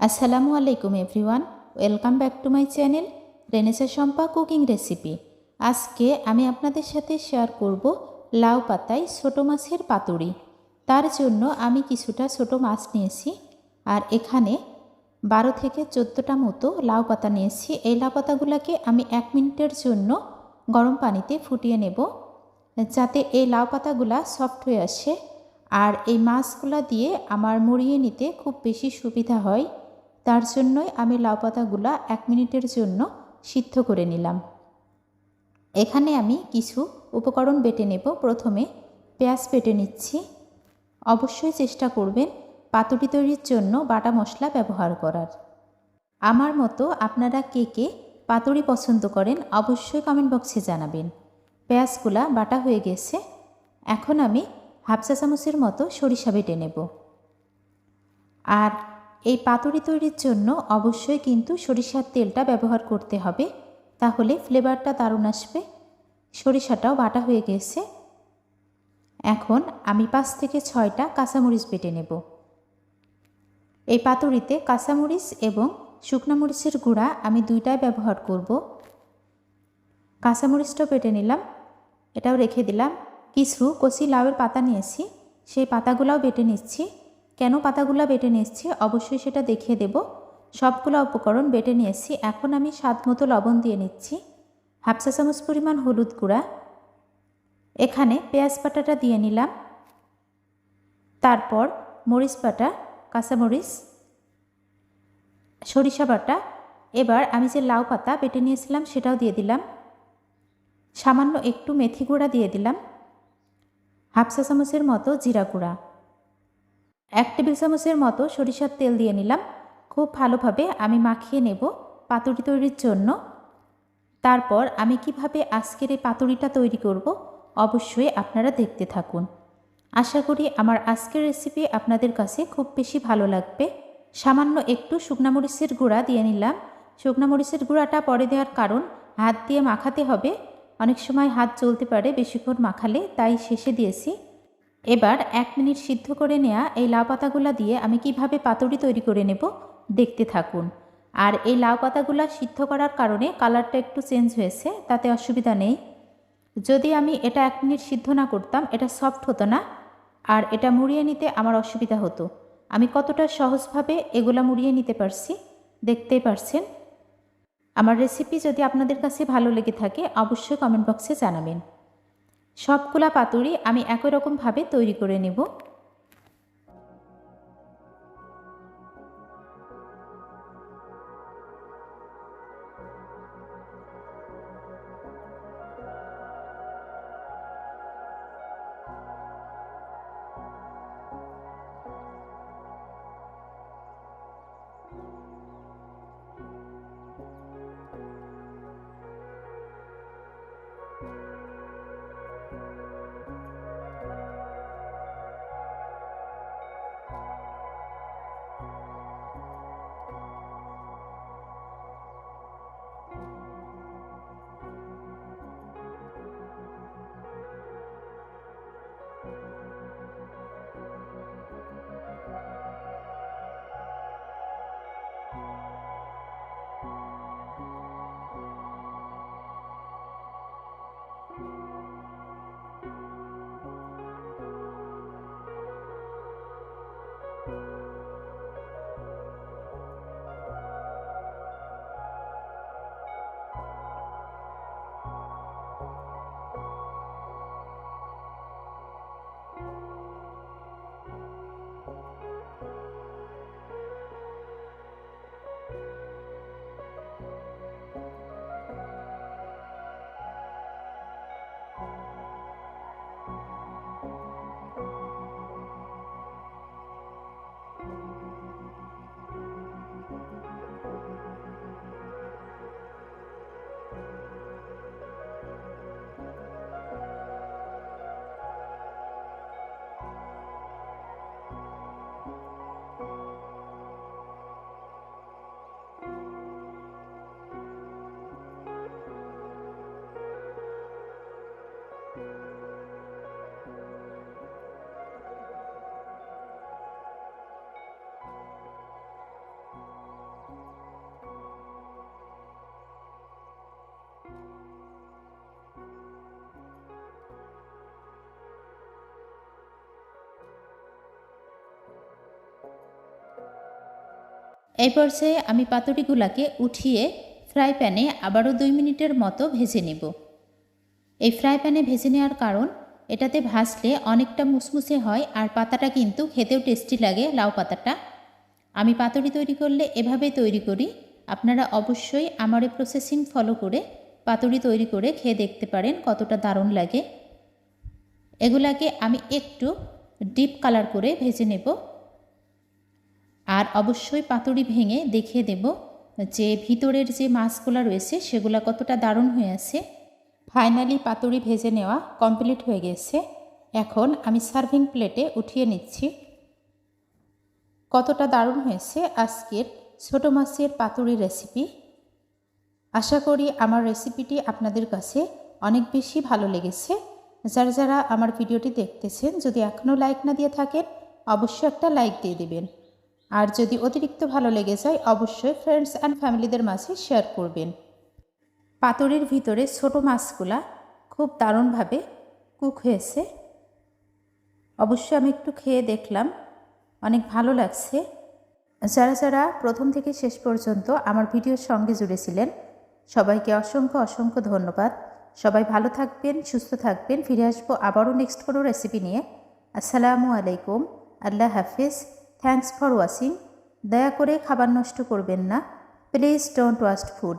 আসসালামু আলাইকুম everyone, welcome back to my channel Renesa Shampa cooking recipe. আজকে আমি আপনাদের সাথে শেয়ার করব লাউ পাতায় ছোটো মাছের পাতুড়ি তার জন্য আমি কিছুটা ছোটো মাছ নিয়েছি আর এখানে বারো থেকে চোদ্দোটা মতো লাউ পাতা নিয়েছি। এই লাউ পাতাগুলোকে আমি এক মিনিটের জন্য গরম পানিতে ফুটিয়ে নেব যাতে এই লাউ পাতাগুলা সফট হয়ে আসে আর এই মাছগুলা দিয়ে আমার মুড়িয়ে নিতে খুব বেশি সুবিধা হয়। তার জন্যই আমি লাউ পাতাগুলা এক মিনিটের জন্য সিদ্ধ করে নিলাম। এখানে আমি কিছু উপকরণ বেটে নেব। প্রথমে পেঁয়াজ বেটে নিচ্ছি। অবশ্যই চেষ্টা করবেন পাতুরি তৈরির জন্য বাটা মশলা ব্যবহার করার। আমার মতো আপনারা কে কে পাতুরি পছন্দ করেন অবশ্যই কমেন্ট বক্সে জানাবেন। পেঁয়াজগুলা বাটা হয়ে গেছে। এখন আমি হাফ চা চামচের মতো সরিষা বেটে নেব। আর এই পাতুরি তৈরির জন্য অবশ্যই কিন্তু সরিষার তেলটা ব্যবহার করতে হবে, তাহলে ফ্লেভারটা দারুণ আসবে। সরিষাটাও বাটা হয়ে গেছে। এখন আমি পাঁচ থেকে ছয়টা কাঁচামরিচ বেটে নেব। এই পাতুরিতে কাঁচামরিচ এবং শুকনো মরিচের গুঁড়া আমি দুইটাই ব্যবহার করব। কাঁচামরিচটাও বেটে নিলাম। এটাও রেখে দিলাম। কিছু কচি লাউয়ের পাতা নিয়েছি, সেই পাতাগুলোও বেটে নিচ্ছি। কেন পাতাগুলো বেটে নিচ্ছি অবশ্যই সেটা দেখিয়ে দেব। সবগুলো উপকরণ বেটে নিয়েছি এখন আমি স্বাদ মতো লবণ দিয়ে নিচ্ছি। হাফ চা চামচ পরিমাণ হলুদ গুঁড়া। এখানে পেঁয়াজ বাটাটা দিয়ে নিলাম। তারপর মরিচ বাটা কাঁচামরিচ সরিষা বাটা। এবার আমি যে লাউ পাতা বেটে নিয়েছিলাম সেটাও দিয়ে দিলাম। সামান্য একটু মেথি গুঁড়া দিয়ে দিলাম। হাফ চা চামচের মতো জিরা গুঁড়া। এক টেবিল চামচের মতো সরিষার তেল দিয়ে নিলাম। খুব ভালোভাবে আমি মাখিয়ে নেব পাতুরি তৈরির জন্য। তারপর আমি কীভাবে আজকের এই পাতুরিটা তৈরি করব অবশ্যই আপনারা দেখতে থাকুন। আশা করি আমার আজকের রেসিপি আপনাদের কাছে খুব বেশি ভালো লাগবে। সামান্য একটু শুকনা মরিচের গুঁড়া দিয়ে নিলাম। শুকনা মরিচের গুঁড়াটা পরে দেওয়ার কারণ হাত দিয়ে মাখাতে হবে। অনেক সময় হাত চলতে পারে বেশিক্ষণ মাখালে, তাই শেষে দিয়েছি। এবার এক মিনিট সিদ্ধ করে নেওয়া এই লাউ পাতাগুলা দিয়ে আমি কীভাবে পাতুরি তৈরি করে নেব দেখতে থাকুন। আর এই লাউ পাতাগুলা সিদ্ধ করার কারণে কালারটা একটু চেঞ্জ হয়েছে, তাতে অসুবিধা নেই। যদি আমি এটা এক মিনিট সিদ্ধ না করতাম, এটা সফট হতো না। আর এটা মুড়িয়ে নিতে আমার অসুবিধা হতো। আমি কতটা সহজভাবে এগুলা মুড়িয়ে নিতে পারছি দেখতেই পারছেন। আমার রেসিপি যদি আপনাদের কাছে ভালো লেগে থাকে, অবশ্যই কমেন্ট বক্সে জানাবেন। সবগুলা পাতুরি আমি একই রকমভাবে তৈরি করে নেব। এই পর্যায়ে আমি পাতুরিগুলাকে উঠিয়ে ফ্রাই প্যানে আবারও দুই মিনিটের মতো ভেজে নেব। এই ফ্রাই প্যানে ভেজে নেওয়ার কারণ, এটাতে ভাজলে অনেকটা মুসমুসে হয় আর পাতাটা কিন্তু খেতেও টেস্টি লাগে লাউ পাতাটা। আমি পাতুরি তৈরি করলে এভাবেই তৈরি করি, আপনারা অবশ্যই আমার এই প্রসেসিং ফলো করে পাতুরি তৈরি করে খেয়ে দেখতে পারেন কতটা দারুণ লাগে। এগুলাকে আমি একটু ডিপ কালার করে ভেজে নেব। আর অবশ্যই পাতুরি ভেঙে দেখিয়ে দেব যে ভিতরের যে মাছগুলো রয়েছে সেগুলো কতটা দারুণ হয়ে আছে। ফাইনালি পাতুরি ভেজে নেওয়া কমপ্লিট হয়ে গেছে। এখন আমি সার্ভিং প্লেটে উঠিয়ে নিচ্ছি। কতটা দারুণ হয়েছে আজকের ছোটো মাছের পাতুরি রেসিপি আশা করি আমার রেসিপিটি আপনাদের কাছে অনেক বেশি ভালো লেগেছে। যারা যারা আমার ভিডিওটি দেখতেছেন, যদি এখনও লাইক না দিয়ে থাকেন, অবশ্যই একটা লাইক দিয়ে দেবেন। আর যদি অতিরিক্ত ভালো লেগে যায়, অবশ্যই ফ্রেন্ডস অ্যান্ড ফ্যামিলিদের মাঝে শেয়ার করবেন। পাতুরির ভিতরে ছোট মাছগুলা খুব দারুণভাবে কুক হয়েছে। অবশ্যই আমি একটু খেয়ে দেখলাম, অনেক ভালো লাগছে। যারা যারা প্রথম থেকে শেষ পর্যন্ত আমার ভিডিওর সঙ্গে জুড়েছিলেন সবাইকে অসংখ্য অসংখ্য ধন্যবাদ। সবাই ভালো থাকবেন, সুস্থ থাকবেন। ফিরে আসব আবারও নেক্সট কোনো রেসিপি নিয়ে। আসসালামু আলাইকুম। আল্লাহ হাফিজ। Thanks for watching. দয়া করে খাবার নষ্ট করবেন না। Please don't waste food.